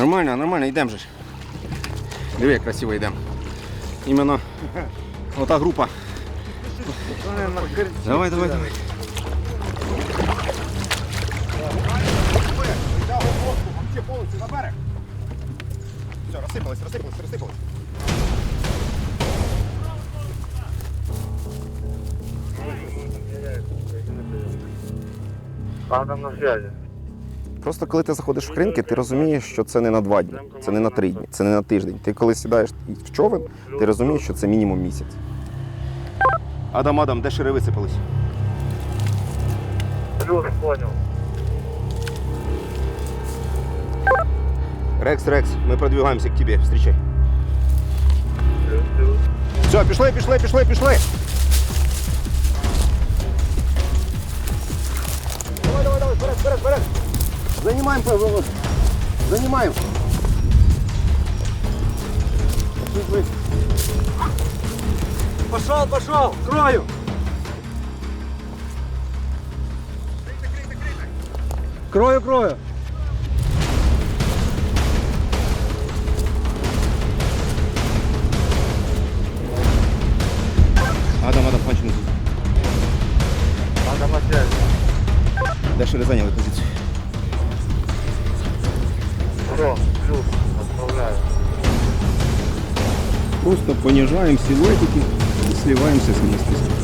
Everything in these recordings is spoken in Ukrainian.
Нормально, нормально, йдемо же. Диви, красиво йдемо. Іменно ота група. Давай, давай, давай. Повністю на берег. Все, розсипались, розсипались, розсипались. Адам на связи. Просто коли ти заходиш в кринки, ти розумієш, що це не на два дні, це не на три дні, це не на тиждень. Ти коли сідаєш в човен, ти розумієш, що це мінімум місяць. Адам, Адам, де шири висипались? Плюс понял. Рекс, Рекс, ми продвигаємося к тебе. Встречай. Плюс. Все, пішли, пішли, пішли, пішли. Занимаем, Павел. Занимаем. Пошел, пошел, крою. Крою, крою. Понижаем силуэтики и сливаемся с местностью.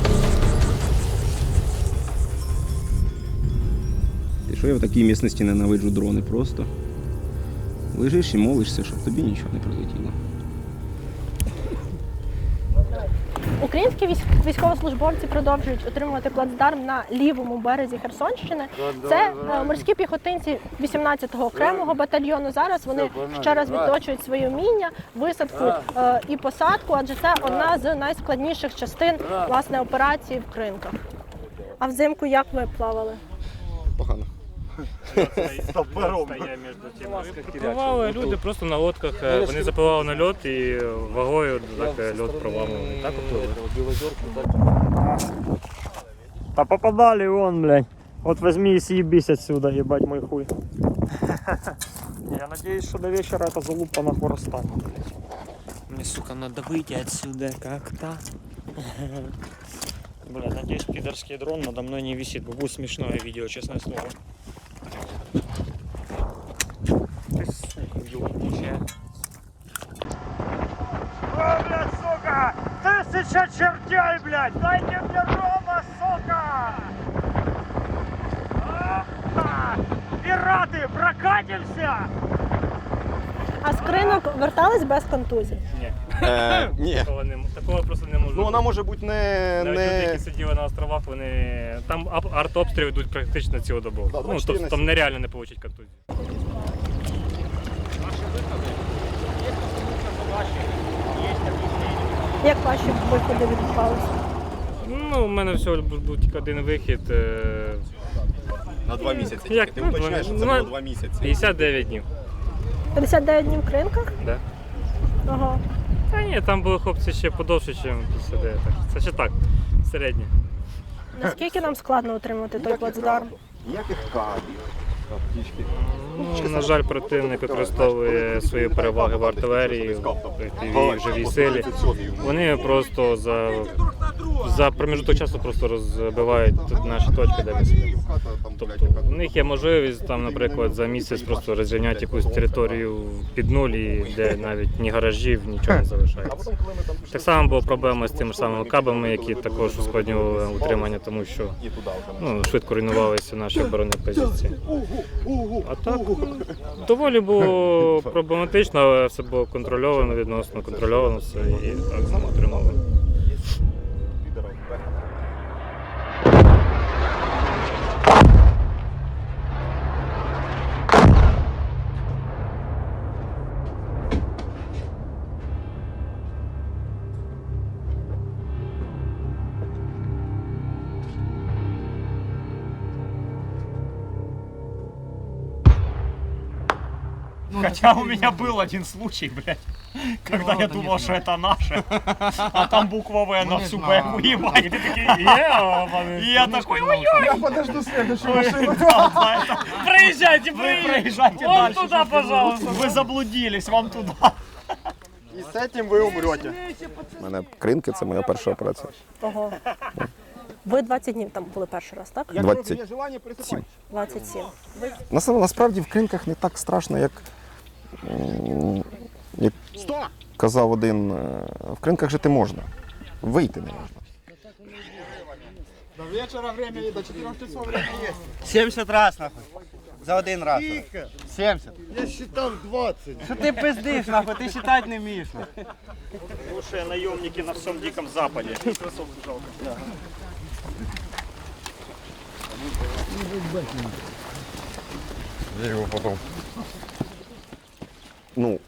Ти що я в такій місцевості ненавиджу дрони просто. Лежиш і молишся, щоб тобі нічого не прилетіло. Українські військовослужбовці продовжують отримувати плацдарм на лівому березі Херсонщини. Це е, морські піхотинці 18-го окремого батальйону. Зараз вони ще раз відточують свої вміння, висадку е, і посадку, адже це одна з найскладніших частин власне операції в кринках. А взимку як ви плавали? Погано. Пропливали люди просто на лодках, вони запливали на льот і вагою так е, льот проламували. Так опливали. Да попадали вон, блядь. Вот возьми и съебись отсюда, ебать мой хуй. Я надеюсь, что до вечера эта залупа нахуй расстанет. Мне, сука, надо выйти отсюда как-то. Бля, надеюсь, пидорский дрон надо мной не висит. Будет смешное видео, честное слово. Блядь! Дайте мне рома, сука! А, Пираты, прокатимся! А з кринок вертались без контузій? Ні, Е, ні. такого, не, такого просто не може. Ну вона бути. може бути не. Навіть люди, не... які сиділи на островах, вони там ап- артобстріли йдуть практично цілодобово. Да, ну, 24 тобто на там 7. нереально не отримати контузію. Як ваші виходи відбувалися? Ну, у мене всього був тільки один вихід. е, На два місяці. Як? тільки. Ти уточняєш, що це Ну, було два місяці. 59 днів. 59 днів в кринках? Да. Ага. Та ні, там були хлопці ще подовше, ніж 59. Так, що це ще так, середнє. Наскільки нам складно отримати той плацдарм? Ніяких кабів. Птічки. Ну, на жаль, противник використовує свої переваги в артилерії, в FPV, в живій силі. Вони просто за, за проміжуток часу просто розбивають наші точки, де ми сидимо. Тобто у них є можливість там, наприклад, за місяць просто розрівняти якусь територію під нуль, і де навіть ні гаражів, нічого не залишається. Так само була проблема з тими ж самими кабами, які також ускладнювали утримання, тому що ну, швидко руйнувалися наші оборонні позиції. А так доволі було проблематично, але все було контрольовано, відносно контрольовано все і так само отримали. Хотя у меня был один случай, блядь, когда я думал, что это наше, а там буква В на всю бэху, ебать. И ты такие, «Е-е-е». И я такой, ой-ой. Я подожду следующую машину. Проезжайте, проезжайте Вон туда, пожалуйста. Вы заблудились, вам туда. И с этим вы умрете. У мене кринки це моя перша операція. Ого. Ви 20 днів там були перший раз, так? 27. 27. Нас- Насправді в кринках не так страшно, як, м, як казав один. е, В кринках жити можна. Вийти не можна. До вечера время до 4 часов время есть. 70 раз нахуй. За один раз. Тихо. 70. Я считал 20. Що ти пиздиш, нахуй, ти считати не вмієш. Лучшие наемники на всем Диком Западе. Ну,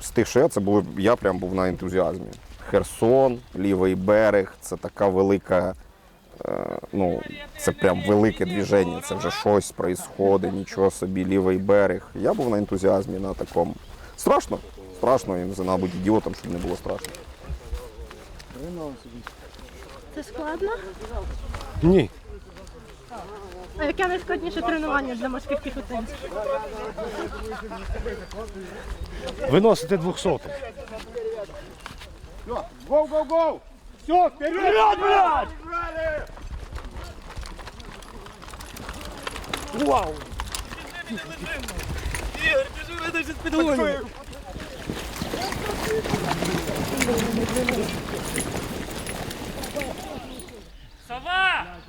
з тих, що я, це було, я прям був на ентузіазмі. Херсон, лівий берег це така велика. е, Ну, це прям велике движення, це вже щось проїсходить, нічого собі, лівий берег. Я був на ентузіазмі на такому. Страшно? Страшно, і не знаю, бути ідіотом, щоб не було страшно. Це складно? Ні. А яке найскладніше тренування для морських піхотинців? Виносите 200. Гоу, гоу, гоу! Все, вперед! Вперед, блядь! Вау!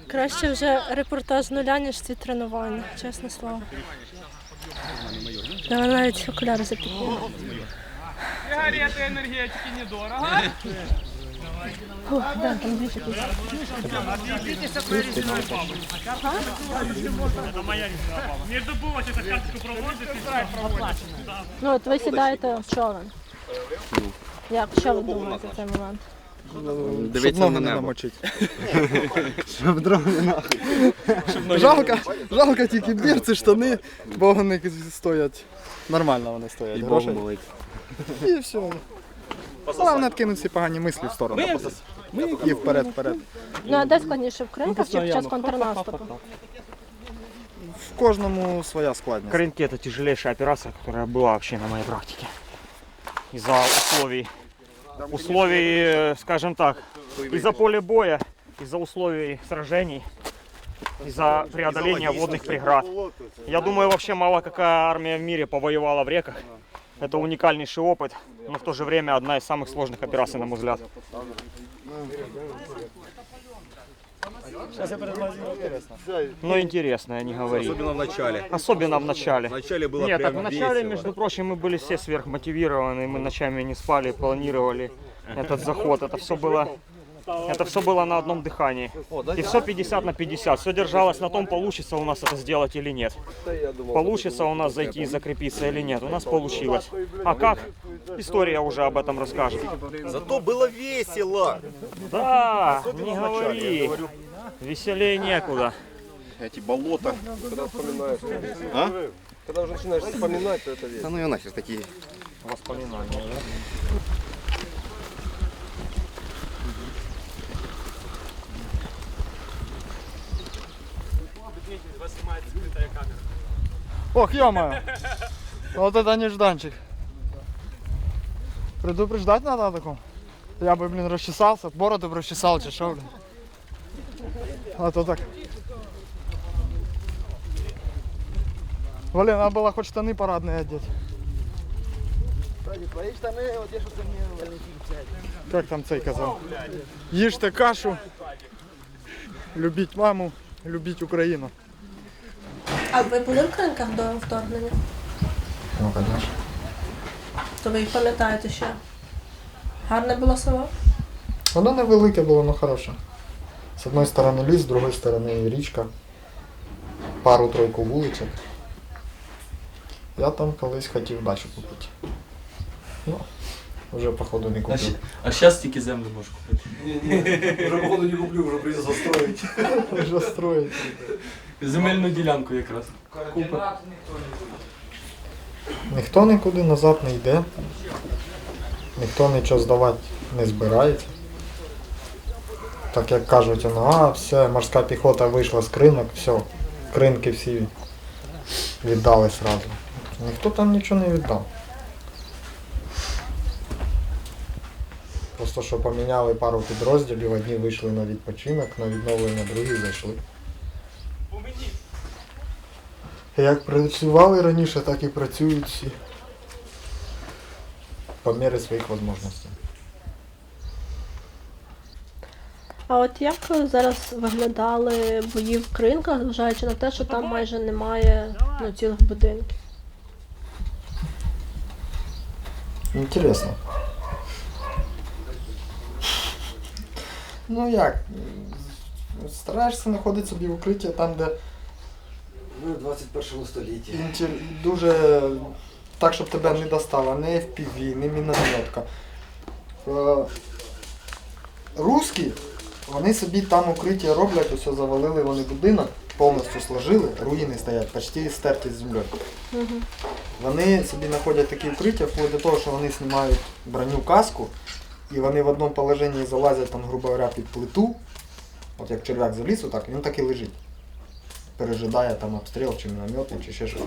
Краще вже репортаж з нуля, ніж ці тренування, чесне слово. Я навіть окуляри запікнула. Сигареты, энергетики недорого. Фух, да, там дві такі. Между булочек это карточку проводите, Ну от ви сідаєте в човен. Як, що ви думаєте в цей момент? Дивіться на небо. Жалко, жалко тільки бірці, штани, бо вони стоять. Нормально вони стоять. І грошей. Богу молить. І все. Головне відкинути всі погані мислі в сторону. І вперед, вперед. Ну а де складніше в кринках чи під час контрнаступу? В кожному своя складність. Крынки это тяжелейшая операция, которая была вообще на моей практике. Из-за условий, условий, э, скажем так, из-за поля боя, из-за условий сражений, из-за преодоления водных преград. Я думаю, вообще мало какая армия в мире повоевала в реках. Это уникальнейший опыт, но в то же время одна из самых сложных операций, на мой взгляд. Но интересная, не говори. Особливо в начале. Особенно в начале. В начале было Нет, так в начале, весело. между прочим, мы были все сверхмотивированы, мы ночами не спали, планировали этот заход. Это все было, это все было на одном дыхании. И все 50 на 50. Все держалось на том, получится у нас это сделать или нет. Получится у нас зайти и закрепиться или нет. У нас получилось. А как? История уже об этом расскажет. Зато было весело. Да, не говори. Веселее некуда. Эти болота. А? Когда уже начинаешь вспоминать, то это весело. Та ну я нахер такі. Воспоминания. Ох, ё Вот это нежданчик. Предупреждать надо о таком? Я бы, блин, расчесался, бороду бы расчесал, чи шо, блин. А то так. Блин, надо было хоть штаны парадные одеть. Твої штани, от я що це мені Как там цей казав? Їжте кашу, любіть маму, любіть Україну. А ви були в кринках до вторгнення? Ну, конечно. То ви їх пам'ятаєте ще? Гарне було село? Воно невелике було, але хороше. З одної сторони ліс, з другої сторони річка. Пару-тройку вуличок. Я там колись хотів дачу купити. Ну, вже походу не купив. А зараз тільки землю можеш купити. Вже походу не куплю, вже придеться строїти. Вже строїти. Земельну ділянку якраз. Ніхто нікуди назад не йде. Ніхто нічого здавати не збирається. Так як кажуть, ну, а, все, морська піхота вийшла з кринок, все, кринки всі віддали сразу. Ніхто там нічого не віддав. Просто що поміняли пару підрозділів, одні вийшли на відпочинок, на відновлення, другі зайшли. Як працювали раніше, так і працюють всі. По мірі своїх можливостей. А от як зараз виглядали бої в кринках, зважаючи на те, що там майже немає ну, цілих будинків? Інтересно. Ну як? Стараєшся знаходити собі в укриття там, де Ну, 21 столітті. інтер- дуже так, щоб тебе не достало, не FPV, не мінометка. Е, Русські, вони собі там укриття роблять, усе завалили вони будинок, повністю сложили, руїни стоять, почти стерті з землею. Вони собі знаходять такі укриття, вплоть до того, що вони знімають броню каску, і вони в одному положенні залазять, там, грубо говоря, під плиту. От як черв'як заліз, отак, він так і лежить. Пережидає там обстріл чи міномети, чи ще щось.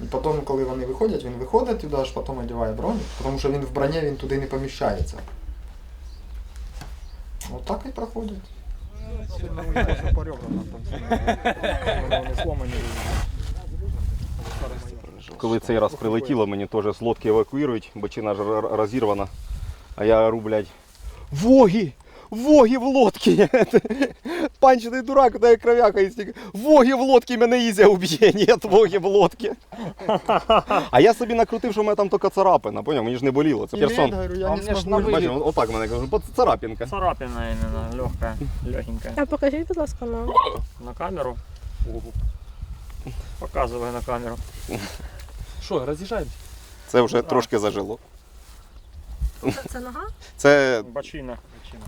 І потім, коли вони виходять, він виходить туди, аж потім одягає броню, тому що він в броні він туди не поміщається. Так і проходять. Коли цей раз прилетіло, мені теж з лодки евакуюють, бочина ж розірвана. А я ору, блядь, воги! Воги в лодці! Панчений дурак, дай кровяка істік. Воги в лодці, мене Ізя уб'є. Ні, воги в лодці. А я собі накрутив, що в мене там тільки царапина, поняв? Мені ж не боліло. Це Херсон. говорю, я А не у ж смогу. на Бачиш, отак мене кажу, «Бо це царапінка. Царапина именно, легкая, легенькая. А покажіть, будь ласка, на На камеру. Показывай на камеру. Що, роз'їжджаємось? Це вже трошки зажило. це, це нога? Це Бочина. Бочина.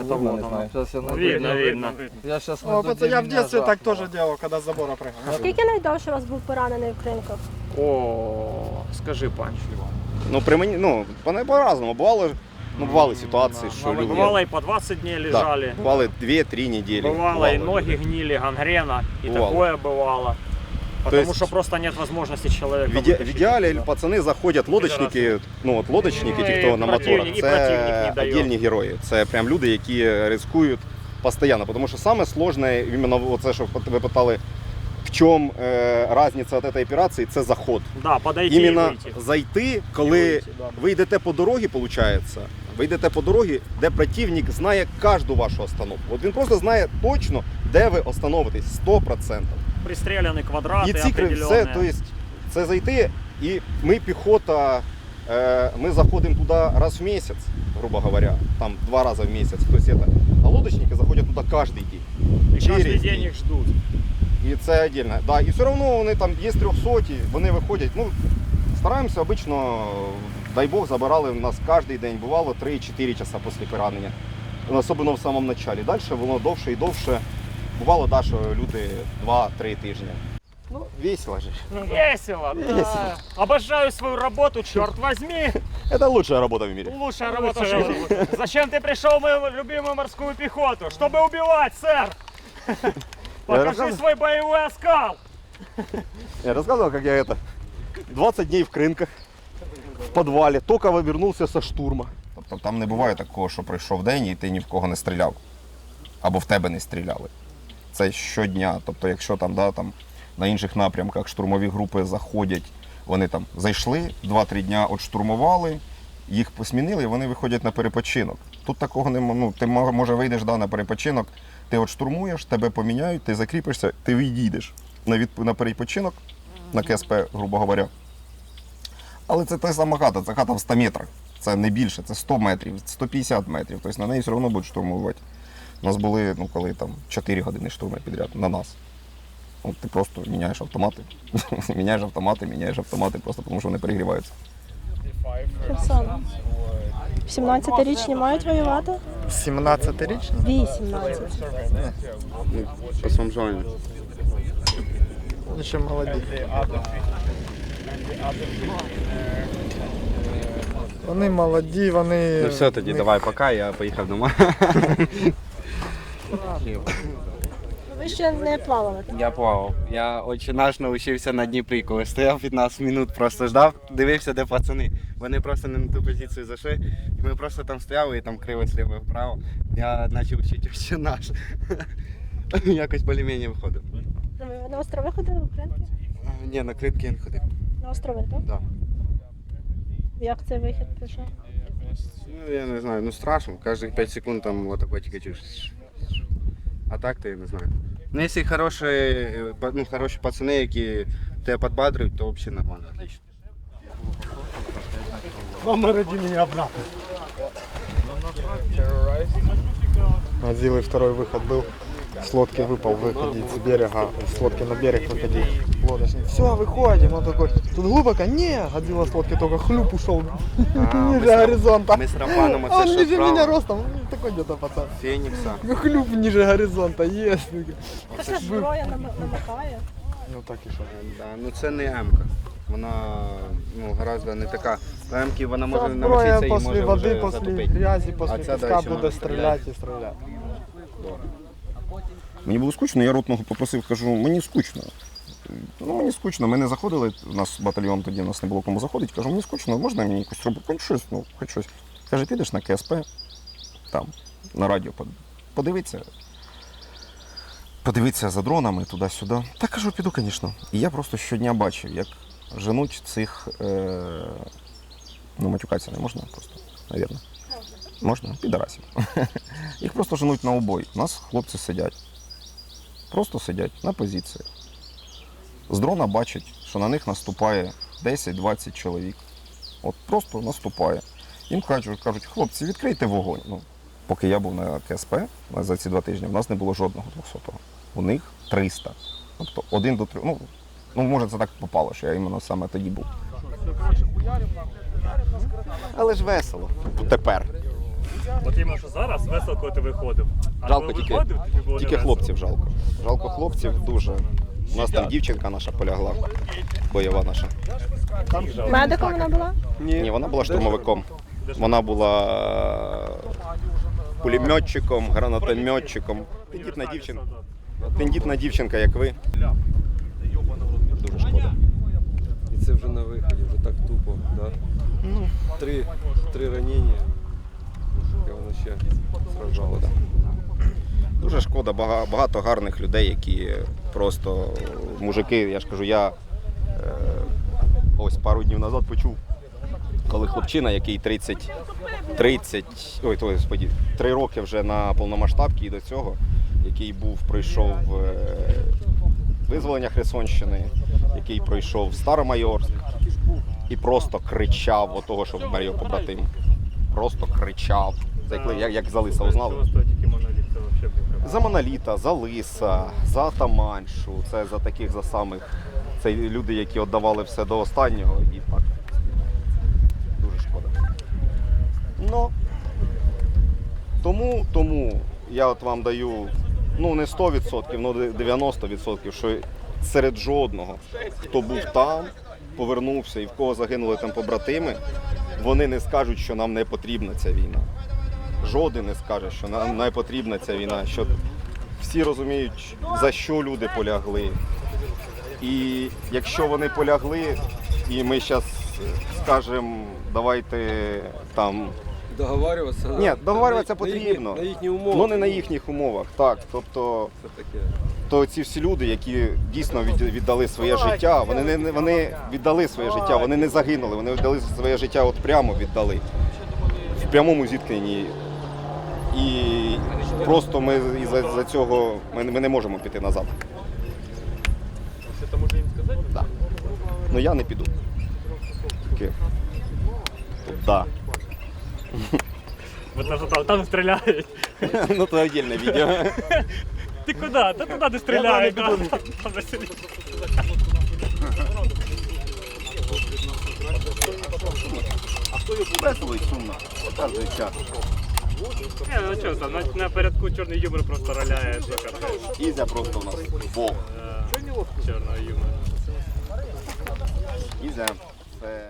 Это вот оно. Сейчас я Видно, видно. Я сейчас О, пацан, я в детстве так тоже делал, когда с забора прыгал. Скільки найдовше у вас був поранений в кринках? О, скажи, Панч. ну при мені, ну, по- по-разному. Бувало, ну, бували ситуації, що люди. Бывало и по 20 дней лежали. Да, бували 2-3 неділі. Бывало и ноги гнили, гангрена, и Бывало. такое бывало. Потому есть что просто нет возможности человека В, іде- в вытащить. ідеалі пацани заходять лодочники, ну от лодочники, ті, Ну, хто на моторах, і це не герої. Це прям люди, які ризикують постійно. Тому що саме сложне, іменно оце, що ви питали, в чому е, різниця від цієї операції, це заход. Да, подойти Іменно и выйти. зайти, коли І вийти, да. ви йдете по дорозі, виходить, ви йдете по дорозі, де противник знає кожну вашу остановку. От він просто знає точно, де ви остановитесь, 100%. Пристреляны квадраты І цикри все, определенные. то есть, це зайти, і ми піхота, е, ми заходимо туди раз в місяць, грубо говоря, там два рази в місяць. Тобто, это, а лодочники заходять туди кожен день. И каждый через день день. их ждут. І це віддільно. Да, і все одно вони там є трьохсоті, вони виходять. Ну, стараємося обично, дай Бог, забирали в нас кожен день. Бувало 3-4 часа після поранення. Особливо в самому началі. Далі воно довше і довше. Бувало, да, що люди 2-3 тижні. Ну, весело же. Весело, да. Весело. Обожаю свою работу, черт возьми. Это лучшая работа в мире. Лучшая работа в жизни. Зачем ты пришел в мою любимую морскую пехоту? Чтобы убивать, сэр. Покажи рассказываю. свой боевой оскал. Я рассказывал, как я это 20 дней в кринках, В підвалі, тільки вернувся со штурма. Тобто там не буває такого, що пройшов день і ти ні в кого не стріляв. Або в тебе не стріляли. Це щодня. Тобто, якщо там, да, там на інших напрямках штурмові групи заходять, вони там зайшли, 2-3 дня отштурмували, їх посмінили, і вони виходять на перепочинок. Тут такого нема. Ну, ти може вийдеш да, на перепочинок, ти от штурмуєш, тебе поміняють, ти закріпишся, ти відійдеш на, відп... на перепочинок, на КСП, грубо говоря. Але це та сама хата, це хата в 100 метрах. Це не більше, це 100 метрів, 150 метрів. Тобто на неї все одно будуть штурмувати. У нас були, ну коли там 4 години штурми підряд на нас. От ти просто міняєш автомати. міняєш автомати, міняєш автомати, просто тому що вони перегріваються. Херсон. 17-річні мають воювати? 17-річний? 18. По своєму желанню. Ще молоді. Вони молоді, вони. Ну все тоді, давай, пока, я поїхав дома. Ви ще не плавали. Я плавав. Я очі наш навчився на Дніпрі, коли стояв 15 минут, просто ждав, дивився, де пацани. Вони просто не на ту позицію зайшли. І ми просто там стояли і там криво сліво вправо. Я почав вчити очі наш. Якось більш-менш виходив. Ви на острови ходили в Українці? Ні, на критки я не ходив. На острови, так? Да. Як цей вихід пішов? Ну, я не знаю, ну страшно. Кожних 5 секунд там вот такой тільки чуєш. А так то я не знаю. Ну, якщо хороші, е, па- ну, хороші пацани, які тебе підбадрюють, то взагалі нормально, отлично. Адзилы второй выход был. С лодки выпал выходить с берега, с лодки на берег выходить. Лодочник, все, выходим. Он такой, тут глубоко? Не, Годзилла с лодки только хлюп ушел А, ми ниже з Ра- горизонта. Ми з Романом А оце он що ниже меня справа. ростом, ну, такой где-то пацан. Фенікса. Ну хлюп ниже горизонта, есть. Це ж зброя нам- намикає. Ну так и что. Да, ну це не М-ка. Вона ну, гораздо не така. По М-ки вона може Це намочитися зброя і после може воды, вже после затопити. грязи, после А ця, до песка речі, буде може стрелять и стрелять. Мені було скучно, я ротного попросив, кажу, мені скучно. Ну, мені скучно, ми не заходили, у нас батальйон тоді, у нас не було кому заходити. Кажу, мені скучно, можна мені якусь робити? Хоч щось, ну, хоч щось. Каже, підеш на КСП, там, на радіо под- подивитися. Подивитися за дронами туди-сюди. Та кажу, піду, звісно. І я просто щодня бачив, як женуть цих. Е... Ну, матюкатися не можна просто, навірно. Можна? Підарасів. Їх просто женуть на убой. У нас хлопці сидять. Просто сидять на позиціях. З дрона бачать, що на них наступає 10-20 чоловік. От просто наступає. Їм кажуть, кажуть, хлопці, відкрийте вогонь. Ну, поки я був на КСП за ці два тижні, в нас не було жодного 200-го. У них 300. Тобто один до трьох. Ну, ну, може, це так попало, що я іменно саме тоді був. Але ж весело. Тепер. От іменно що зараз весело, коли ти виходив. А Жалко коли тільки- виходив, тобі було Тільки хлопців жалко. Жалко хлопців дуже. У нас там дівчинка наша полягла, бойова наша. Медиком вона була? Ні, вона була штурмовиком. Вона була пулеметчиком, гранатометчиком. Тендітна дівчинка. Тендітна дівчинка, як ви. Дуже шкода. І це вже на виході, вже так тупо, да? Ну. Три, три ранення. Ще сражало. Шкода. Дуже шкода, багато гарних людей, які просто мужики, я ж кажу, я е, ось пару днів назад почув, коли хлопчина, який 30, 30, ой, то, господі, 3 роки вже на повномасштабці і до цього, який був, пройшов е, визволення Херсонщини, який пройшов Старомайорськ і просто кричав от того, що вмер його побратим. Просто кричав. Це як, як, як за лиса узнали. За моноліта, за лиса, за таманшу. Це за таких за самих. Це люди, які віддавали все до останнього і так. Дуже шкода. Ну тому, тому я от вам даю ну не 100%, ну 90%, що серед жодного, хто був там, повернувся і в кого загинули там побратими, вони не скажуть, що нам не потрібна ця війна жоден не скаже, що нам не потрібна ця війна, що всі розуміють, за що люди полягли. І якщо вони полягли, і ми зараз скажемо, давайте там. Договарюватися? Ні, договарюватися на, їхні- потрібно. На їхні умови. Ну не на їхніх умовах, так. Тобто, Це таке. То ці всі люди, які дійсно віддали своє життя, вони не вони віддали своє життя, вони не загинули, вони віддали своє життя, от прямо віддали в прямому зіткненні. І просто ми із-за за цього ми, ми не можемо піти назад. Це може їм сказати? Да. Ну я не піду. Тільки. Да. Там, там стріляють. Ну то віддільне відео. Ти куди? Та туди де стріляють. да. Там веселіше. Весело і сумно. Так життя. Ні, ну що там, на, на передку чорний юмор просто роляє. супер. Ізя просто у нас Бог. Е, чорного юмора. Ізя. Це